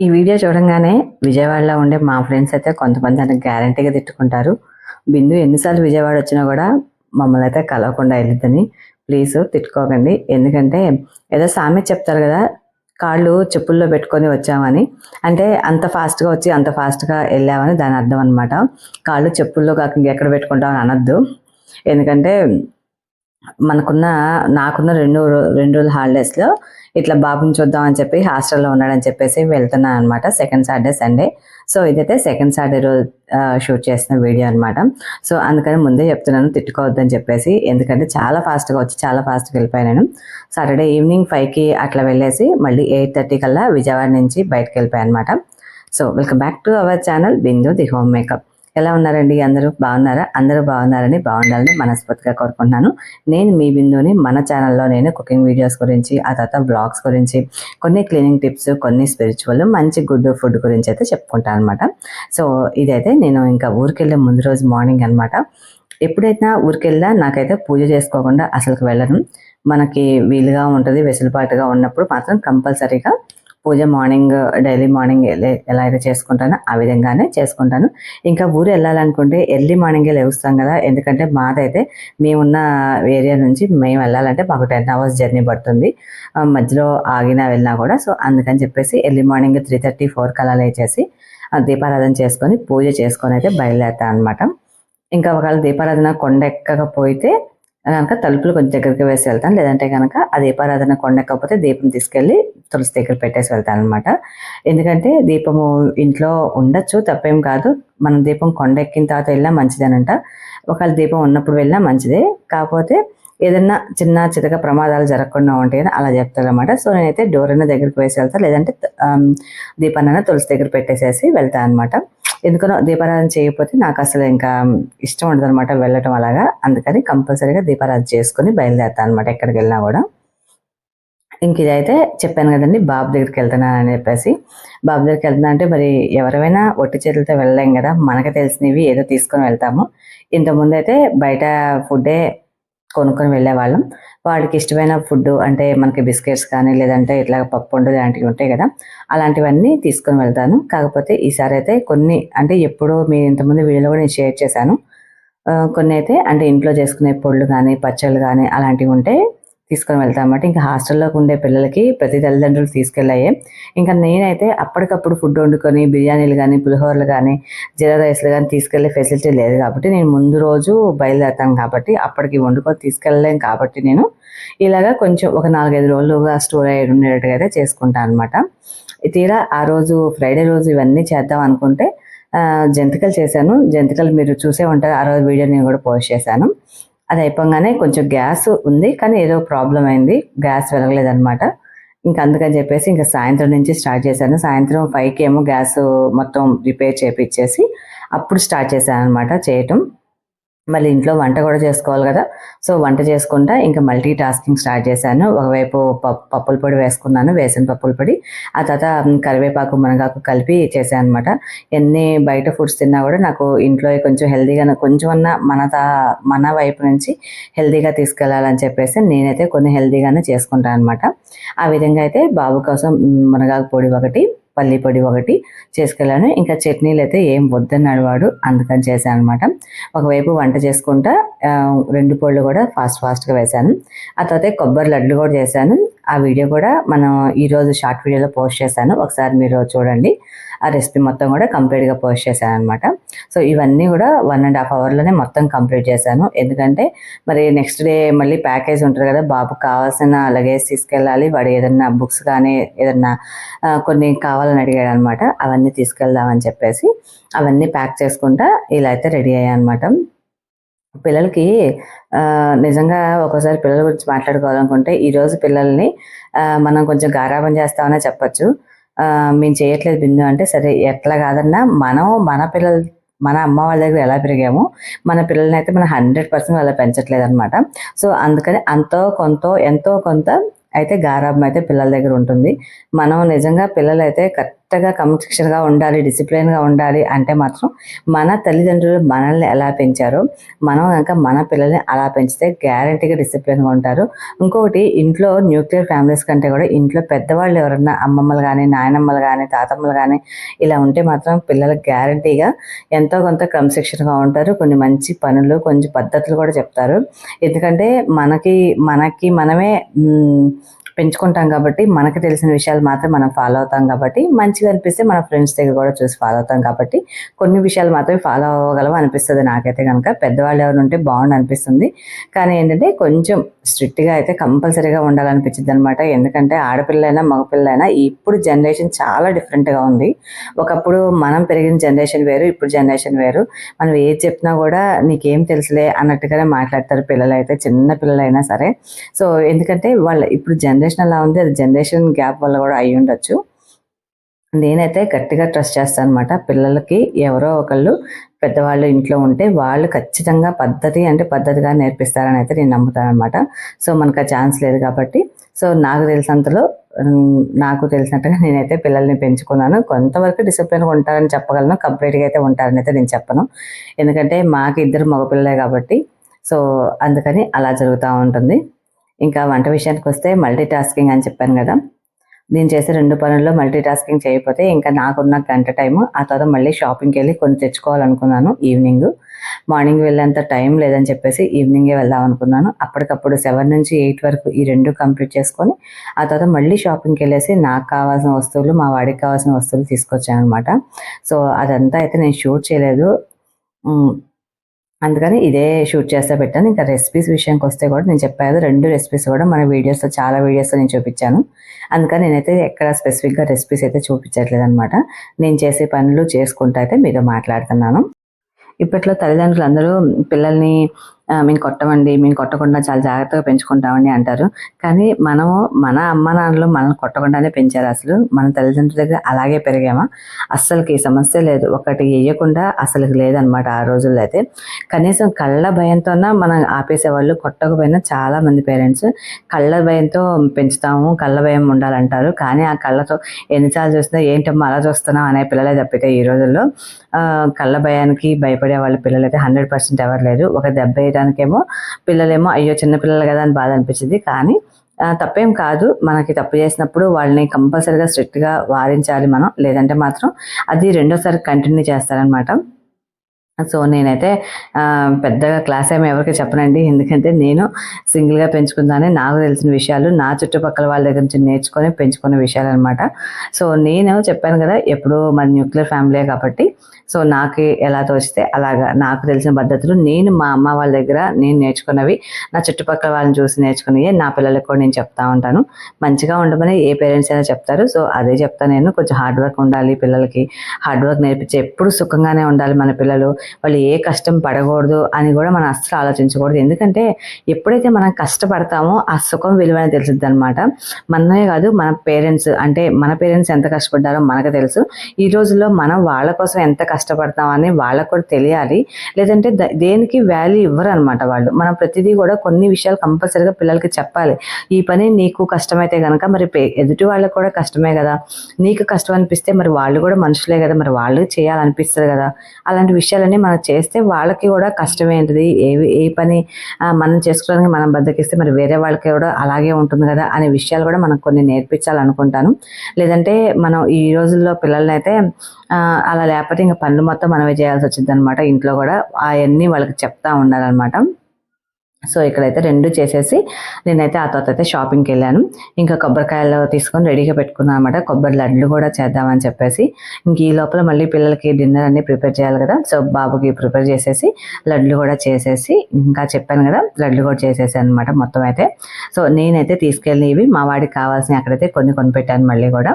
ఈ వీడియో చూడంగానే విజయవాడలో ఉండే మా ఫ్రెండ్స్ అయితే కొంతమంది అని గ్యారంటీగా తిట్టుకుంటారు. బిందు ఎన్నిసార్లు విజయవాడ వచ్చినా కూడా మమ్మల్ని అయితే కలవకుండా వెళ్ళిద్దని. ప్లీజ్ తిట్టుకోకండి. ఎందుకంటే ఏదో సామెత చెప్తారు కదా కాళ్ళు చెప్పుల్లో పెట్టుకొని వచ్చామని. అంటే అంత ఫాస్ట్గా వచ్చి అంత ఫాస్ట్గా వెళ్ళామని దాని అర్థం అనమాట కాళ్ళు చెప్పుల్లో కాక ఇంకెక్కడ పెట్టుకుంటామని అనొద్దు. ఎందుకంటే మనకున్న నాకున్న రెండు రెండు రోజుల హాలిడేస్లో ఇట్లా బాబుని చూద్దామని చెప్పి హాస్టల్లో ఉన్నాడని చెప్పేసి వెళ్తున్నాను అనమాట సెకండ్ సాటర్డే సండే సో ఇదైతే సెకండ్ సాటర్డే రోజు షూట్ చేసిన వీడియో అనమాట సో అందుకని ముందే చెప్తున్నాను తిట్టుకోవద్దని చెప్పేసి. ఎందుకంటే చాలా ఫాస్ట్గా వచ్చి చాలా ఫాస్ట్గా వెళ్ళిపోయాను నేను. సాటర్డే ఈవినింగ్ ఫైవ్కి అట్లా వెళ్ళేసి మళ్ళీ ఎయిట్ థర్టీ కల్లా విజయవాడ నుంచి బయటకు వెళ్ళిపోయాను అనమాట so welcome back to our channel Bindu the home makeup ఎలా ఉన్నారండి? అందరూ బాగున్నారా? అందరూ బాగున్నారని బాగుండాలని మనస్ఫూర్తిగా కోరుకుంటున్నాను. నేను మీ బిందుని మన ఛానల్లో నేను కుకింగ్ వీడియోస్ గురించి ఆ తర్వాత బ్లాగ్స్ గురించి కొన్ని క్లీనింగ్ టిప్స్ కొన్ని స్పిరిచువల్ మంచి గుడ్ ఫుడ్ గురించి అయితే చెప్పుకుంటాను అనమాట సో ఇదైతే నేను ఇంకా ఊరికెళ్ళే ముందు రోజు మార్నింగ్ అనమాట ఎప్పుడైతే ఊరికెళ్ళా నాకైతే పూజ చేసుకోకుండా అసలుకి వెళ్ళను. మనకి వీలుగా ఉంటుంది వెసులుబాటుగా ఉన్నప్పుడు మాత్రం కంపల్సరీగా పూజ మార్నింగ్ డైలీ మార్నింగ్ ఎలా అయితే చేసుకుంటానో ఆ విధంగానే చేసుకుంటాను. ఇంకా ఊరు వెళ్ళాలనుకుంటే ఎర్లీ మార్నింగే లేవుస్తాం కదా ఎందుకంటే మాదైతే మేమున్న ఏరియా నుంచి మేము వెళ్ళాలంటే మాకు టెన్ అవర్స్ జర్నీ పడుతుంది. మధ్యలో ఆగినా వెళ్ళినా కూడా సో అందుకని చెప్పేసి early morning three thirty four అలా లేచేసి ఆ దీపారాధన చేసుకొని పూజ చేసుకొని అయితే బయలుదేరుతాను అనమాట ఇంకా ఒకవేళ దీపారాధన కొండ ఎక్కకపోతే కనుక తలుపులు కొంచెం దగ్గరికి వేసి వెళ్తాను. లేదంటే కనుక ఆ దీపారాధన కొండకపోతే దీపం తీసుకెళ్ళి తులసి దగ్గర పెట్టేసి వెళ్తాను అనమాట ఎందుకంటే దీపము ఇంట్లో ఉండొచ్చు తప్పేం కాదు. మనం దీపం కొండ ఎక్కిన తర్వాత వెళ్ళినా మంచిదేనంట. ఒకవేళ దీపం ఉన్నప్పుడు వెళ్ళినా మంచిదే. కాకపోతే ఏదన్నా చిన్న చితక ప్రమాదాలు జరగకుండా ఉంటాయని అని అలా చెప్తారు అనమాట సో నేనైతే డోర్ అన్న దగ్గరికి వేసి వెళ్తాను లేదంటే ఆమ్, తులసి దగ్గర పెట్టేసేసి వెళ్తాను అనమాట ఎందుకనో దీపారాధన చేయకపోతే నాకు అసలు ఇంకా ఇష్టం ఉండదు అనమాట వెళ్ళటం అలాగా. అందుకని కంపల్సరీగా దీపారాధన చేసుకుని బయలుదేరుతాను అనమాట ఎక్కడికి వెళ్ళినా కూడా. ఇంక ఇదైతే చెప్పాను కదండి బాబు దగ్గరికి వెళ్తున్నాను అని చెప్పేసి. బాబు దగ్గరికి వెళ్తున్నా అంటే మరి ఎవరైనా ఒట్టి చేతులతో వెళ్ళలేం కదా మనకు తెలిసినవి ఏదో తీసుకొని వెళ్తాము. ఇంతకుముందు అయితే బయట ఫుడ్డే కొనుక్కొని వెళ్ళేవాళ్ళం. వాడికి ఇష్టమైన ఫుడ్ అంటే మనకి బిస్కెట్స్ కానీ లేదంటే ఇట్లా పప్పు ఉండు లాంటివి ఉంటాయి కదా అలాంటివన్నీ తీసుకొని వెళ్తాను. కాకపోతే ఈసారి అయితే కొన్ని అంటే ఎప్పుడో మీ ఇంతకుముందు వీడియోలో కూడా నేను షేర్ చేశాను. కొన్ని అయితే అంటే ఇంట్లో చేసుకునే పొళ్ళు కానీ పచ్చళ్ళు కానీ అలాంటివి ఉంటే తీసుకొని వెళ్తాం అన్నమాట. ఇంకా హాస్టల్లోకి ఉండే పిల్లలకి ప్రతి తల్లిదండ్రులు తీసుకెళ్ళాయే. ఇంకా నేనైతే అప్పటికప్పుడు ఫుడ్ వండుకొని బిర్యానీలు కానీ పులిహోరలు కానీ జీరా రైస్లు కానీ తీసుకెళ్ళే ఫెసిలిటీ లేదు కాబట్టి నేను ముందు రోజు బయలుదేరుతాను కాబట్టి అప్పటికి వండుకొని తీసుకెళ్ళలేం కాబట్టి నేను ఇలాగా కొంచెం ఒక నాలుగైదు రోజులుగా స్టోర్ అయ్యి ఉండేటట్టుగా అయితే చేసుకుంటాను అనమాట తీరా ఆ రోజు ఫ్రైడే రోజు ఇవన్నీ చేద్దాం అనుకుంటే జంతికలు చేశాను. జంతికలు మీరు చూసే ఉంటారు. ఆ రోజు వీడియో నేను కూడా పోస్ట్ చేశాను. అది అయిపోగానే కొంచెం గ్యాస్ ఉంది కానీ ఏదో ప్రాబ్లం అయింది గ్యాస్ వెలగలేదనమాట ఇంకా అందుకని చెప్పేసి ఇంకా సాయంత్రం నుంచి స్టార్ట్ చేశాను. సాయంత్రం ఫైవ్కి ఏమో గ్యాస్ మొత్తం రిపేర్ చేపించేసి అప్పుడు స్టార్ట్ చేశాను అనమాట చేయటం. మళ్ళీ ఇంట్లో వంట కూడా చేసుకోవాలి కదా. సో వంట చేసుకుంటా ఇంకా మల్టీ టాస్కింగ్ స్టార్ట్ చేశాను. ఒకవైపు పప్పు పప్పుల పొడి వేసుకున్నాను వేసిన పప్పుల పొడి. ఆ తర్వాత కరివేపాకు మునగాకు కలిపి చేశాను అనమాట ఎన్ని బయట ఫుడ్స్ తిన్నా కూడా నాకు ఇంట్లో కొంచెం హెల్దీగా కొంచెం అన్న మన తా- మన వైపు నుంచి హెల్దీగా తీసుకెళ్ళాలని చెప్పేసి నేనైతే కొన్ని హెల్దీగానే చేసుకుంటాను అనమాట ఆ విధంగా అయితే బాబు కోసం మునగాకు పొడి ఒకటి పల్లి పొడి ఒకటి చేసుకెళ్ళాను. ఇంకా చట్నీలు అయితే ఏం వద్దన్నాడు వాడు అందుకని చేశాను అనమాట ఒకవైపు వంట చేసుకుంటా రెండు పొళ్ళు కూడా ఫాస్ట్ ఫాస్ట్గా వేశాను. ఆ తర్వాత కొబ్బరి లడ్లు కూడా చేశాను. ఆ వీడియో కూడా మనం ఈరోజు షార్ట్ వీడియోలో పోస్ట్ చేశాను. ఒకసారి మీరు చూడండి. ఆ రెసిపీ మొత్తం కూడా కంప్లీట్గా పోస్ట్ చేశాను అనమాట సో ఇవన్నీ కూడా వన్ అండ్ హాఫ్ అవర్లోనే మొత్తం కంప్లీట్ చేశాను. ఎందుకంటే మరి నెక్స్ట్ డే మళ్ళీ ప్యాకేజ్ ఉంటుంది కదా బాబుకి కావాల్సిన లగేజ్ తీసుకెళ్ళాలి. వాడు ఏదన్నా బుక్స్ కానీ ఏదన్నా కొన్ని కావాలని అడిగాడు అనమాట అవన్నీ తీసుకెళ్దామని చెప్పేసి అవన్నీ ప్యాక్ చేసుకుంటా ఇలా అయితే రెడీ అయ్యాయి అనమాట పిల్లలకి నిజంగా ఒక్కోసారి పిల్లల గురించి మాట్లాడుకోవాలనుకుంటే ఈరోజు పిల్లల్ని మనం కొంచెం గారాబం చేస్తామనే చెప్పొచ్చు. మేము చేయట్లేదు బిందు అంటే సరే ఎట్లా కాదన్నా మనం మన పిల్లలు మన అమ్మ వాళ్ళ దగ్గర ఎలా పెరిగామో మన పిల్లల్ని అయితే మనం హండ్రెడ్ పర్సెంట్ అలా పెంచట్లేదు అనమాట సో అందుకని అంతో కొంత ఎంతో కొంత అయితే గారాబం అయితే పిల్లల దగ్గర ఉంటుంది. మనం నిజంగా పిల్లలు అయితే కరెక్ట్గా క్రమశిక్షణగా ఉండాలి డిసిప్లిన్గా ఉండాలి అంటే మాత్రం మన తల్లిదండ్రులు మనల్ని ఎలా పెంచారో మనం కనుక మన పిల్లల్ని అలా పెంచితే గ్యారంటీగా డిసిప్లిన్గా ఉంటారు. ఇంకొకటి ఇంట్లో న్యూక్లియర్ ఫ్యామిలీస్ కంటే కూడా ఇంట్లో పెద్దవాళ్ళు ఎవరన్నా అమ్మమ్మలు కానీ నాయనమ్మలు కానీ తాతమ్మలు కానీ ఇలా ఉంటే మాత్రం పిల్లలకు గ్యారంటీగా ఎంతో కొంత క్రమశిక్షణగా ఉంటారు. కొన్ని మంచి పనులు కొంచెం పద్ధతులు కూడా చెప్తారు. ఎందుకంటే మనకి మనకి మనమే పెంచుకుంటాం కాబట్టి మనకు తెలిసిన విషయాలు మాత్రం మనం ఫాలో అవుతాం కాబట్టి మంచిగా అనిపిస్తే మన ఫ్రెండ్స్ దగ్గర కూడా చూసి ఫాలో అవుతాం కాబట్టి కొన్ని విషయాలు మాత్రమే ఫాలో అవ్వగలం అనిపిస్తుంది నాకైతే కనుక. పెద్దవాళ్ళు ఎవరు ఉంటే బాగుండు అనిపిస్తుంది. కానీ ఏంటంటే కొంచెం స్ట్రిక్ట్గా అయితే కంపల్సరీగా ఉండాలనిపించింది అనమాట ఎందుకంటే ఆడపిల్లైనా మగపిల్లైనా ఇప్పుడు జనరేషన్ చాలా డిఫరెంట్గా ఉంది. ఒకప్పుడు మనం పెరిగిన జనరేషన్ వేరు ఇప్పుడు జనరేషన్ వేరు. మనం ఏది చెప్పినా కూడా నీకేం తెలుసులే అన్నట్టుగానే మాట్లాడతారు పిల్లలు అయితే చిన్న పిల్లలైనా సరే. సో ఎందుకంటే వాళ్ళ ఇప్పుడు జనరేషన్ అలా ఉంది. అది జనరేషన్ గ్యాప్ వల్ల కూడా అయి ఉండొచ్చు. నేనైతే గట్టిగా ట్రస్ట్ చేస్తాను అనమాట పిల్లలకి ఎవరో ఒకళ్ళు పెద్దవాళ్ళు ఇంట్లో ఉంటే వాళ్ళు ఖచ్చితంగా పద్ధతి అంటే పద్ధతిగా నేర్పిస్తారని అయితే నేను నమ్ముతాను అనమాట సో మనకు ఆ ఛాన్స్ లేదు కాబట్టి. సో నాకు తెలిసినంతలో నాకు తెలిసినట్టుగా నేనైతే పిల్లల్ని పెంచుకున్నాను. కొంతవరకు డిసిప్లిన్గా ఉంటారని చెప్పగలను. కంప్లీట్గా అయితే ఉంటారని అయితే నేను చెప్పను. ఎందుకంటే మాకు ఇద్దరు మగపిల్లలే కాబట్టి. సో అందుకని అలా జరుగుతూ ఉంటుంది. ఇంకా వంట విషయానికి వస్తే మల్టీ టాస్కింగ్ అని చెప్పాను కదా. నేను చేసే రెండు పనుల్లో మల్టీ టాస్కింగ్ చేయకపోతే ఇంకా నాకున్న గంట టైము ఆ తర్వాత మళ్ళీ షాపింగ్కి వెళ్ళి కొన్ని తెచ్చుకోవాలనుకున్నాను ఈవినింగ్ మార్నింగ్ వెళ్ళేంత టైం లేదని చెప్పేసి ఈవినింగే వెళ్దాం అనుకున్నాను. అప్పటికప్పుడు సెవెన్ నుంచి ఎయిట్ వరకు ఈ రెండు కంప్లీట్ చేసుకొని ఆ తర్వాత మళ్ళీ షాపింగ్కి వెళ్ళేసి నాకు కావాల్సిన వస్తువులు మా వాడికి కావాల్సిన వస్తువులు తీసుకొచ్చాను అనమాట సో అదంతా అయితే నేను షూట్ చేయలేదు. అందుకని ఇదే షూట్ చేస్తే పెట్టాను. ఇంకా రెసిపీస్ విషయానికి వస్తే కూడా నేను చెప్పాను రెండు రెసిపీస్ కూడా మన వీడియోస్లో చాలా వీడియోస్లో నేను చూపించాను. అందుకని నేనైతే ఎక్కడ స్పెసిఫిక్గా రెసిపీస్ అయితే చూపించట్లేదు అనమాట నేను చేసే పనులు చేసుకుంటూ అయితే మీతో మాట్లాడుతున్నాను. ఇప్పట్లో తల్లిదండ్రులు అందరూ పిల్లల్ని మేము కొట్టమండి మేము కొట్టకుండా చాలా జాగ్రత్తగా పెంచుకుంటామండి అంటారు. కానీ మనము మన అమ్మ నాన్నలు మనల్ని కొట్టకుండానే పెంచారు అసలు. మన తల్లిదండ్రుల దగ్గర అలాగే పెరిగామా? అస్సలకి సమస్య లేదు. ఒకటి వేయకుండా అసలు లేదనమాట ఆ రోజుల్లో అయితే. కనీసం కళ్ళ భయంతోన మనం ఆపేసేవాళ్ళు కొట్టకపోయినా చాలా మంది పేరెంట్స్ కళ్ళ భయంతో పెంచుతాము కళ్ళ భయం ఉండాలంటారు. కానీ ఆ కళ్ళతో ఎన్నిసార్లు చూసినా ఏంటమ్మా అలా చూస్తున్నాం అనే పిల్లలే తప్పితే ఈ రోజుల్లో కళ్ళ భయానికి భయపడే వాళ్ళ పిల్లలైతే హండ్రెడ్ పర్సెంట్ ఎవరు లేరు. ఒక దెబ్బ చేయడానికేమో పిల్లలేమో అయ్యో చిన్న పిల్లలు కదా అని బాధ అనిపించింది. కానీ తప్పేం కాదు. మనకి తప్పు చేసినప్పుడు వాళ్ళని కంపల్సరీగా స్ట్రిక్ట్గా వారించాలి మనం. లేదంటే మాత్రం అది రెండోసారి కంటిన్యూ చేస్తారనమాట. సో నేనైతే పెద్దగా క్లాస్ ఏమో ఎవరికి చెప్పనండి. ఎందుకంటే నేను సింగిల్గా పెంచుకుందానే నాకు తెలిసిన విషయాలు నా చుట్టుపక్కల వాళ్ళ దగ్గర నుంచి నేర్చుకొని పెంచుకున్న విషయాలు అనమాట సో నేను చెప్పాను కదా ఎప్పుడు మాది న్యూక్లియర్ ఫ్యామిలీ కాబట్టి సో నాకు ఎలా తోచితే అలాగా నాకు తెలిసిన పద్ధతులు నేను మా అమ్మ వాళ్ళ దగ్గర నేను నేర్చుకున్నవి నా చుట్టుపక్కల వాళ్ళని చూసి నేర్చుకున్నవి నా పిల్లలకు కూడా నేను చెప్తా ఉంటాను. మంచిగా ఉండమని ఏ పేరెంట్స్ అయినా చెప్తారు. సో అదే చెప్తాను నేను కొంచెం హార్డ్ వర్క్ ఉండాలి పిల్లలకి. హార్డ్ వర్క్ నేర్పించి ఎప్పుడు సుఖంగానే ఉండాలి మన పిల్లలు. వాళ్ళు ఏ కష్టం పడకూడదు అని కూడా మనం అస్సలు ఆలోచించకూడదు. ఎందుకంటే ఎప్పుడైతే మనం కష్టపడతామో ఆ సుఖం విలువ అని తెలుస్తుంది అనమాట మనమే కాదు మన పేరెంట్స్ అంటే మన పేరెంట్స్ ఎంత కష్టపడ్డారో మనకు తెలుసు. ఈ రోజుల్లో మనం వాళ్ళ కోసం ఎంత కష్టపడతామని వాళ్ళకు కూడా తెలియాలి. లేదంటే ద- దేనికి వాల్యూ ఇవ్వరు అనమాట వాళ్ళు. మనం ప్రతిదీ కూడా కొన్ని విషయాలు కంపల్సరీగా పిల్లలకి చెప్పాలి. ఈ పని నీకు కష్టమైతే కనుక మరి పే- ఎదుటి వాళ్ళకి కూడా కష్టమే కదా. నీకు కష్టం అనిపిస్తే మరి వాళ్ళు కూడా మనుషులే కదా. మరి వాళ్ళు చేయాలనిపిస్తుంది కదా. అలాంటి విషయాలన్నీ మనం చేస్తే వాళ్ళకి కూడా కష్టం ఏంటిది ఏ ఏ పని మనం చేసుకోవడానికి మనం బద్దకిస్తే మరి వేరే వాళ్ళకి కూడా అలాగే ఉంటుంది కదా అనే విషయాలు కూడా మనం కొన్ని నేర్పించాలనుకుంటాను. లేదంటే మనం ఈ రోజుల్లో పిల్లలనైతే అయితే అలా లేకపోతే ఇంకా పనులు మొత్తం మనమే చేయాల్సి వచ్చింది అనమాట ఇంట్లో కూడా. అవన్నీ వాళ్ళకి చెప్తా ఉండాలన్నమాట సో ఇక్కడైతే రెండు చేసేసి నేనైతే ఆ తర్వాత అయితే షాపింగ్కి వెళ్ళాను. ఇంకా కొబ్బరికాయలు తీసుకొని రెడీగా పెట్టుకున్నాను అనమాట కొబ్బరి లడ్లు కూడా చేద్దామని చెప్పేసి. ఇంక ఈ లోపల మళ్ళీ పిల్లలకి డిన్నర్ అన్ని ప్రిపేర్ చేయాలి కదా. సో బాబుకి ప్రిపేర్ చేసేసి లడ్లు కూడా చేసేసి ఇంకా చెప్పాను కదా లడ్లు కూడా చేసేసి అనమాట మొత్తం అయితే. సో నేనైతే తీసుకెళ్ళినవి మా వాడికి కావాల్సిన అక్కడైతే కొన్ని కొని పెట్టాను మళ్ళీ కూడా.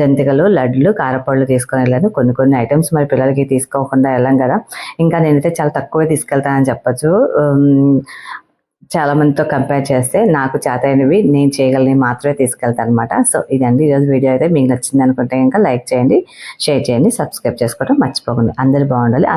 జంతికలు లడ్లు కారపళ్ళు తీసుకొని వెళ్ళాను. కొన్ని కొన్ని ఐటమ్స్ మరి పిల్లలకి తీసుకోకుండా వెళ్ళాం కదా. ఇంకా నేనైతే చాలా తక్కువే తీసుకెళ్తానని చెప్పొచ్చు. చాలా మందితో కంపేర్ చేస్తే నాకు చేతైనవి నేను చేయగలని మాత్రమే తీసుకెళ్తాను అనమాట సో ఇదండి. ఈరోజు వీడియో అయితే మీకు నచ్చింది అనుకుంటే ఇంకా లైక్ చేయండి షేర్ చేయండి సబ్స్క్రైబ్ చేసుకోవడం మర్చిపోకండి. అందరు బాగుండాలి.